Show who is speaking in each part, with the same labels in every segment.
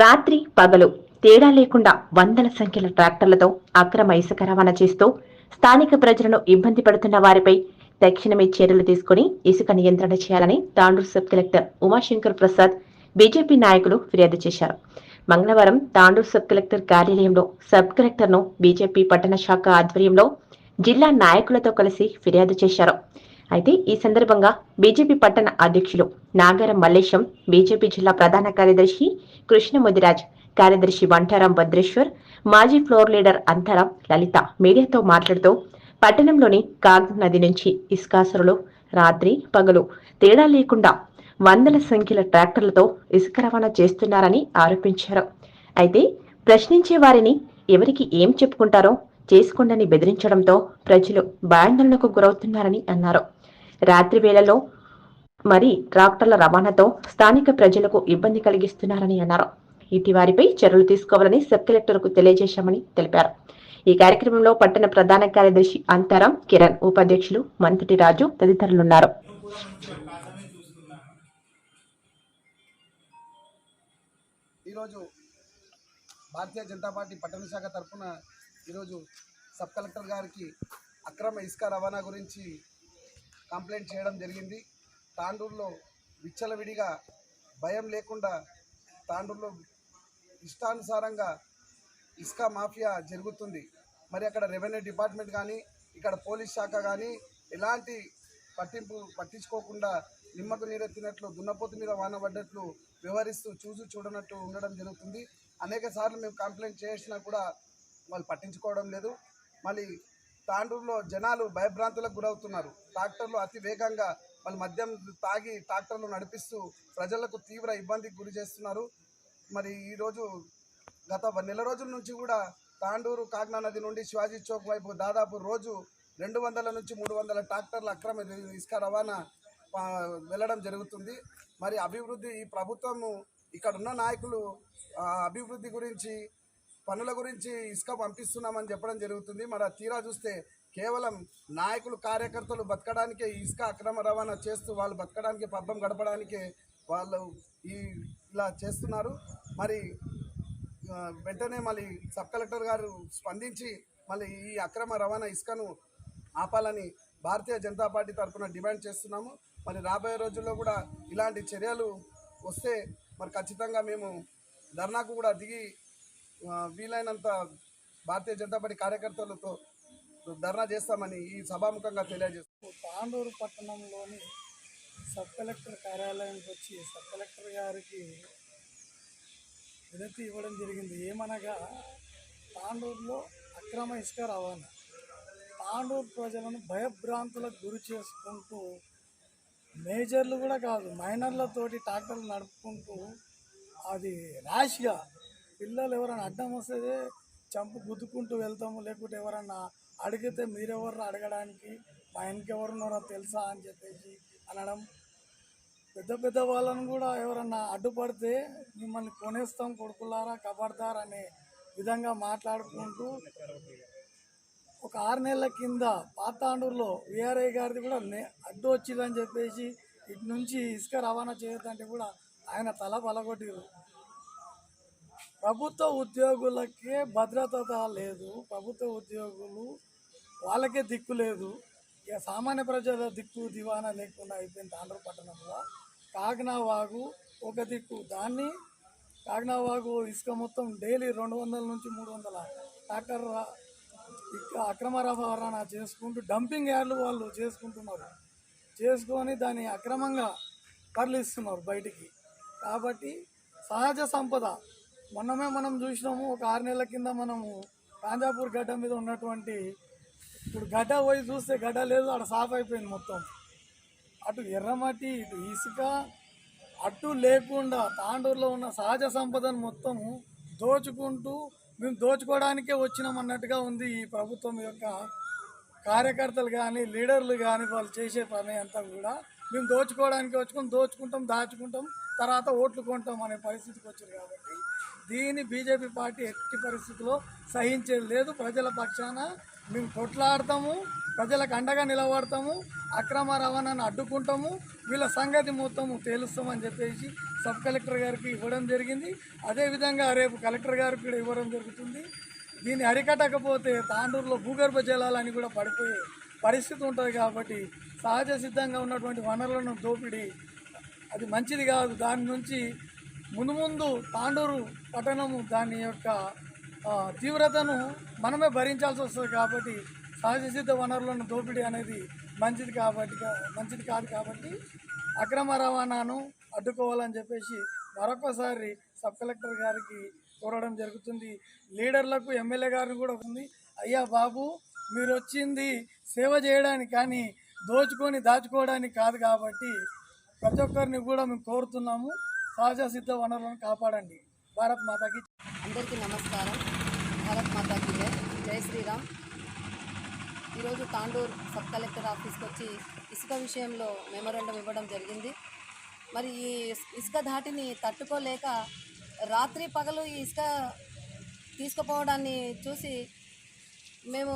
Speaker 1: రాత్రి పగలు తేడా లేకుండా వందల సంఖ్యల ట్రాక్టర్లతో అక్రమ ఇసుక రవాణా చేస్తూ స్థానిక ప్రజలను ఇబ్బంది పడుతున్న వారిపై తక్షణమే చర్యలు తీసుకుని ఇసుక నియంత్రణ చేయాలని Tandur sub collector Umashankar Prasad BJP నాయకులు ఫిర్యాదు చేశారు. మంగళవారం తాండూరు సబ్ కలెక్టర్ కార్యాలయంలో సబ్ కలెక్టర్ను బీజేపీ పట్టణ శాఖ ఆధ్వర్యంలో జిల్లా నాయకులతో కలిసి ఫిర్యాదు చేశారు. అయితే ఈ సందర్భంగా బీజేపీ పట్టణ అధ్యక్షులు నాగర మల్లేశం బీజేపీ జిల్లా ప్రధాన కార్యదర్శి కృష్ణముదిరాజ్ కార్యదర్శి వంటారాం భద్రేశ్వర్ మాజీ ఫ్లోర్ లీడర్ అంతరం లలిత మీడియాతో మాట్లాడుతూ పట్టణంలోని కాగ్ నది నుంచి ఇసుకాసురులు రాత్రి పగలు తేడా లేకుండా వందల సంఖ్యల ట్రాక్టర్లతో ఇసుక రవాణా చేస్తున్నారని ఆరోపించారు. అయితే ప్రశ్నించే వారిని ఎవరికి ఏం చెప్పుకుంటారో చేసుకోండని బెదిరించడంతో ప్రజలు భయాందోళనకు గురవుతున్నారని అన్నారు. రాత్రి వేళలో మరి ట్రాక్టర్ల రవాణాతో స్థానిక ప్రజలకు ఇబ్బంది కలిగిస్తున్నారని అన్నారు. ఇటీవారిపై చర్యలు తీసుకోవాలని సబ్ కలెక్టర్కు తెలియజేశామని తెలిపారు. ఈ కార్యక్రమంలో పట్టణ ప్రధాన కార్యదర్శి అంతరం కిరణ్ ఉపాధ్యక్షులు మంత్రి రాజు తదితరులున్నారు.
Speaker 2: ఈరోజు భారతీయ జనతా పార్టీ పట్టణ శాఖ తరఫున ఈరోజు సబ్ కలెక్టర్ గారికి అక్రమ ఇసుక రవాణా గురించి కంప్లైంట్ చేయడం జరిగింది. తాండూరులో విచ్చలవిడిగా భయం లేకుండా తాండూరులో ఇష్టానుసారంగా ఇసుక మాఫియా జరుగుతుంది. మరి అక్కడ రెవెన్యూ డిపార్ట్మెంట్ కానీ ఇక్కడ పోలీస్ శాఖ కానీ ఎలాంటి పట్టింపు పట్టించుకోకుండా నిమ్మకు నీరెత్తినట్లు దున్నపోతు మీద వాన పడ్డట్లు వ్యవహరిస్తూ చూసి చూడనట్టు ఉండడం జరుగుతుంది. అనేక సార్లు మేము కంప్లైంట్ చేసినా కూడా వాళ్ళు పట్టించుకోవడం లేదు. మళ్ళీ తాండూరులో జనాలు భయభ్రాంతులకు గురవుతున్నారు. ట్రాక్టర్లు అతి వేగంగా వాళ్ళు మద్యం తాగి ట్రాక్టర్లు నడిపిస్తూ ప్రజలకు తీవ్ర ఇబ్బందికి గురి చేస్తున్నారు. మరి ఈరోజు గత నెల రోజుల నుంచి కూడా తాండూరు కాగ్నా నది నుండి శివాజీ చౌక్ వైపు దాదాపు రోజు రెండు వందల నుంచి మూడు వందల ట్రాక్టర్ల అక్రమ ఇసుక రవాణా వెళ్ళడం జరుగుతుంది. మరి అభివృద్ధి ఈ ప్రభుత్వము ఇక్కడ ఉన్న నాయకులు అభివృద్ధి గురించి పనుల గురించి ఇసుక పంపిస్తున్నామని చెప్పడం జరుగుతుంది. మరి తీరా చూస్తే కేవలం నాయకులు కార్యకర్తలు బతకడానికే ఇసుక అక్రమ రవాణా చేస్తూ వాళ్ళు బతకడానికి పబ్బం గడపడానికే వాళ్ళు ఈ ఇలా చేస్తున్నారు. మరి వెంటనే మళ్ళీ సబ్ కలెక్టర్ గారు స్పందించి మళ్ళీ ఈ అక్రమ రవాణా ఇసుకను ఆపాలని భారతీయ జనతా పార్టీ తరఫున డిమాండ్ చేస్తున్నాము. మరి రాబోయే రోజుల్లో కూడా ఇలాంటి చర్యలు వస్తే మరి ఖచ్చితంగా మేము ధర్నాకు కూడా దిగి వీలైనంత భారతీయ జనతా పార్టీ కార్యకర్తలతో ధర్నా చేస్తామని ఈ సభాముఖంగా తెలియజేస్తాం
Speaker 3: తాండూరు పట్టణంలోని సబ్ కలెక్టర్ కార్యాలయానికి వచ్చి సబ్ కలెక్టర్ గారికి వినతి ఇవ్వడం జరిగింది. ఏమనగా తాండూరులో అక్రమ ఇసుక రవాణా తాండూరు ప్రజలను భయభ్రాంతులకు గురి చేసుకుంటూ మేజర్లు కూడా కాదు మైనర్లతోటి ట్రాక్టర్లు నడుపుకుంటూ అది ర్యాష్గా పిల్లలు ఎవరైనా అడ్డం వస్తే చంపు గుద్దుకుంటూ వెళ్తాము లేకుంటే ఎవరన్నా అడిగితే మీరెవరు అడగడానికి? మా ఇంకెవరున్నారో తెలుసా అని చెప్పేసి అనడం. పెద్ద పెద్ద వాళ్ళని కూడా ఎవరన్నా అడ్డుపడితే మిమ్మల్ని కొనేస్తాం కొడుకులారా కబడతారా అనే విధంగా మాట్లాడుకుంటూ ఒక ఆరు నెలల కింద పాతాండూరులో విఆర్ఐ గారిది కూడా నే- అడ్డు వచ్చిందని చెప్పేసి ఇటు నుంచి ఇసుక రవాణా చేయొద్దంటే కూడా ఆయన తల పలగొట్టిరు ప్రభుత్వ ఉద్యోగులకే భద్రత లేదు. ప్రభుత్వ ఉద్యోగులు వాళ్ళకే దిక్కు లేదు. ఇక సామాన్య ప్రజల దిక్కు దివానా లేకుండా అయిపోయింది ఆంధ్రపట్టణంలో పట్టణంలో. ఒక దిక్కు. దాన్ని కాకినావాగు ఇసుక మొత్తం డైలీ రెండు వందల నుంచి మూడు వందల ట్రాక్టర్ అక్రమ రవాణా చేసుకుంటూ డంపింగ్ యార్డ్లు వాళ్ళు చేసుకుంటున్నారు. చేసుకొని దాన్ని అక్రమంగా తరలిస్తున్నారు బయటికి. కాబట్టి సహజ సంపద మొన్నమే మనం చూసినాము ఒక ఆరు నెలల కింద మనము కాంజాపూర్ గడ్డ మీద ఉన్నటువంటి ఇప్పుడు గడ్డ పోయి చూస్తే గడ్డ లేదు అక్కడ సాఫ్ అయిపోయింది మొత్తం. అటు ఎర్రమట్టి ఇటు ఇసుక అటు లేకుండా తాండూరులో ఉన్న సహజ సంపదను మొత్తము దోచుకుంటూ మేము దోచుకోవడానికే వచ్చినాం అన్నట్టుగా ఉంది ఈ ప్రభుత్వం యొక్క కార్యకర్తలు కానీ లీడర్లు కానీ వాళ్ళు చేసే పని అంతా కూడా మేము దోచుకోవడానికి వచ్చుకొని దోచుకుంటాం దాచుకుంటాం తర్వాత ఓట్లు కొంటాం అనే పరిస్థితికి వచ్చారు కాబట్టి దీన్ని బీజేపీ పార్టీ ఎట్టి పరిస్థితుల్లో సహించేది లేదు. ప్రజల పక్షాన మేము కొట్లాడతాము ప్రజలకు అండగా నిలబడతాము అక్రమ రవాణాను అడ్డుకుంటాము వీళ్ళ సంగతి మొత్తము తేలుస్తామని చెప్పేసి సబ్ కలెక్టర్ గారికి ఇవ్వడం జరిగింది. అదేవిధంగా రేపు కలెక్టర్ గారికి కూడా ఇవ్వడం జరుగుతుంది. దీన్ని అరికట్టకపోతే తాండూరులో భూగర్భ జలాలని కూడా పడిపోయే పరిస్థితి ఉంటుంది కాబట్టి సహజ సిద్ధంగా ఉన్నటువంటి వనరులను దోపిడీ అది మంచిది కాదు. దాని నుంచి ముందు ముందు తాండూరు పట్టణము దాని యొక్క తీవ్రతను మనమే భరించాల్సి వస్తుంది కాబట్టి సహజ సిద్ధ వనరులను దోపిడీ అనేది మంచిది కాబట్టి మంచిది కాదు కాబట్టి అక్రమ రవాణాను అడ్డుకోవాలని చెప్పేసి మరొకసారి సబ్ కలెక్టర్ గారికి కోరడం జరుగుతుంది. లీడర్లకు ఎమ్మెల్యే గారిని కూడా ఉంది. అయ్యా బాబు మీరు వచ్చింది సేవ చేయడానికి కానీ దోచుకొని దాచుకోవడానికి కాదు కాబట్టి ప్రతి ఒక్కరిని కూడా మేము కోరుతున్నాము. సహజ సిద్ధ వనరులను కాపాడండి. భారత్ మాతాకి
Speaker 4: అందరికీ నమస్కారం. భారత్ మాతాకి జై. జై శ్రీరామ్. ఈరోజు తాండూర్ సబ్ కలెక్టర్ ఆఫీస్కి వచ్చి ఇసుక విషయంలో మెమోరండం ఇవ్వడం జరిగింది. మరి ఈ ఇసుక ధాటిని తట్టుకోలేక రాత్రి పగలు ఈ ఇసుక తీసుకుపోవడాన్ని చూసి మేము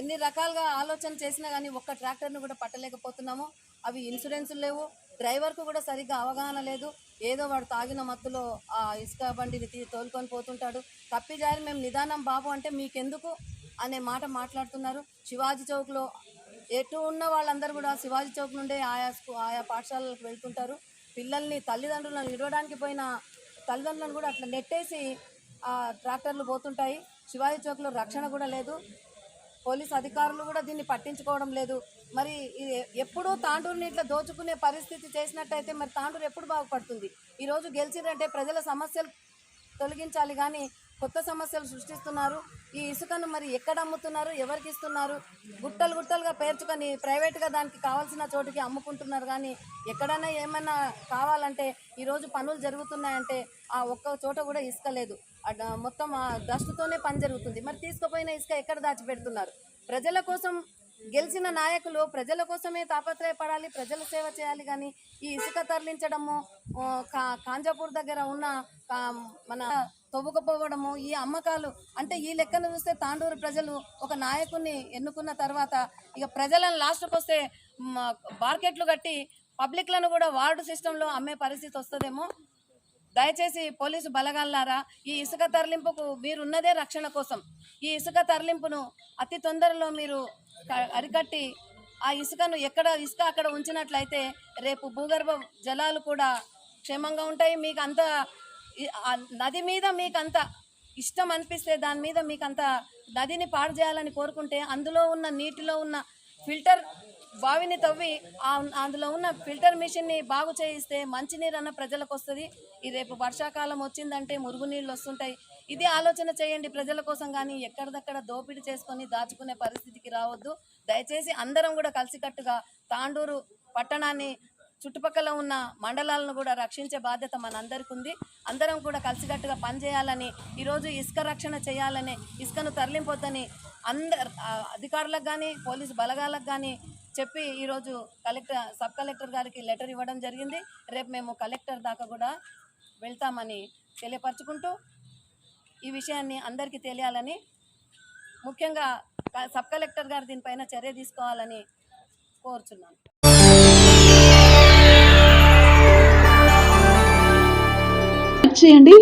Speaker 4: ఎన్ని రకాలుగా ఆలోచన చేసినా కానీ ఒక్క ట్రాక్టర్ను కూడా పట్టలేకపోతున్నాము. అవి ఇన్సూరెన్సులు లేవు. డ్రైవర్కు కూడా సరిగ్గా అవగాహన లేదు. ఏదో వాడు తాగిన మత్తులో ఆ ఇసుక బండిని తీ తోలుకొని పోతుంటాడు. తప్పిజారి మేము నిదానం బాబు అంటే మీకెందుకు? అనే మాట మాట్లాడుతున్నారు. శివాజీ చౌక్లో ఎటు ఉన్న వాళ్ళందరూ కూడా శివాజీ చౌక్ నుండే ఆయా ఆయా పాఠశాలలకు వెళ్తుంటారు. పిల్లల్ని తల్లిదండ్రులను ఇడవడానికి పోయిన తల్లిదండ్రులను కూడా అట్లా నెట్టేసి ఆ ట్రాక్టర్లు పోతుంటాయి. శివాజీ చౌక్లో రక్షణ కూడా లేదు. పోలీస్ అధికారులు కూడా దీన్ని పట్టించుకోవడం లేదు. మరి ఎప్పుడూ తాండూరుని ఇట్లా దోచుకునే పరిస్థితి చేసినట్టయితే మరి తాండూరు ఎప్పుడు బాగుపడుతుంది? ఈరోజు గెలిచిందంటే ప్రజల సమస్యలు తొలగించాలి కానీ కొత్త సమస్యలు సృష్టిస్తున్నారు. ఈ ఇసుకను మరి ఎక్కడ అమ్ముతున్నారు? ఎవరికి ఇస్తున్నారు? గుట్టలు గుట్టలుగా పేర్చుకొని ప్రైవేట్గా దానికి కావాల్సిన చోటుకి అమ్ముకుంటున్నారు. కానీ ఎక్కడైనా ఏమైనా కావాలంటే ఈరోజు పనులు జరుగుతున్నాయంటే ఆ ఒక్క చోట కూడా ఇసుక లేదు. మొత్తం ఆ డస్ట్తోనే పని జరుగుతుంది. మరి తీసుకుపోయిన ఇసుక ఎక్కడ దాచిపెడుతున్నారు? ప్రజల కోసం గెలిచిన నాయకులు ప్రజల కోసమే తాపత్రయపడాలి ప్రజల సేవ చేయాలి. కానీ ఈ ఇసుక తరలించడము కా కాంజాపూర్ దగ్గర ఉన్న మన తవ్వుకపోవడము ఈ అమ్మకాలు. అంటే ఈ లెక్కను చూస్తే తాండూరు ప్రజలు ఒక నాయకుడిని ఎన్నుకున్న తర్వాత ఇక ప్రజలను లాస్ట్కి వస్తే మార్కెట్లు కట్టి పబ్లిక్లను కూడా వార్డు సిస్టంలో అమ్మే పరిస్థితి వస్తుందేమో. దయచేసి పోలీసు బలగాలారా ఈ ఇసుక తరలింపుకు మీరున్నదే రక్షణ కోసం. ఈ ఇసుక తరలింపును అతి తొందరలో మీరు అరికట్టి ఆ ఇసుకను ఎక్కడ ఇసుక అక్కడ ఉంచినట్లయితే రేపు భూగర్భ జలాలు కూడా క్షేమంగా ఉంటాయి. మీకు అంత నది మీద మీకు అంత ఇష్టం అనిపిస్తే దాని మీద మీకు అంత నదిని పాడు చేయాలని కోరుకుంటే అందులో ఉన్న నీటిలో ఉన్న ఫిల్టర్ బావిని తవ్వి అందులో ఉన్న ఫిల్టర్ మిషన్ని బాగు చేయిస్తే మంచినీరు అన్న ప్రజలకు వస్తుంది ఈ రేపు వర్షాకాలం వచ్చిందంటే మురుగునీళ్ళు వస్తుంటాయి. ఇది ఆలోచన చేయండి ప్రజల కోసం కానీ ఎక్కడిదక్కడ దోపిడీ చేసుకొని దాచుకునే పరిస్థితికి రావద్దు. దయచేసి అందరం కూడా కలిసికట్టుగా తాండూరు పట్టణాన్ని చుట్టుపక్కల ఉన్న మండలాలను కూడా రక్షించే బాధ్యత మనందరికీ ఉంది అందరం కూడా కలిసికట్టుగా పనిచేయాలని ఈరోజు ఇసుక రక్షణ చేయాలని ఇసుకను తరలింపొద్దని అందరు అధికారులకు కానీ పోలీసు బలగాలకు కానీ చెప్పి ఈరోజు కలెక్టర్ సబ్ కలెక్టర్ గారికి లెటర్ ఇవ్వడం జరిగింది. రేపు మేము కలెక్టర్ దాకా కూడా వెళ్తామని తెలియపరచుకుంటూ ఈ విషయాన్ని అందరికీ తెలియాలని ముఖ్యంగా సబ్ కలెక్టర్ గారు దీనిపైన చర్య తీసుకోవాలని కోరుచున్నాను.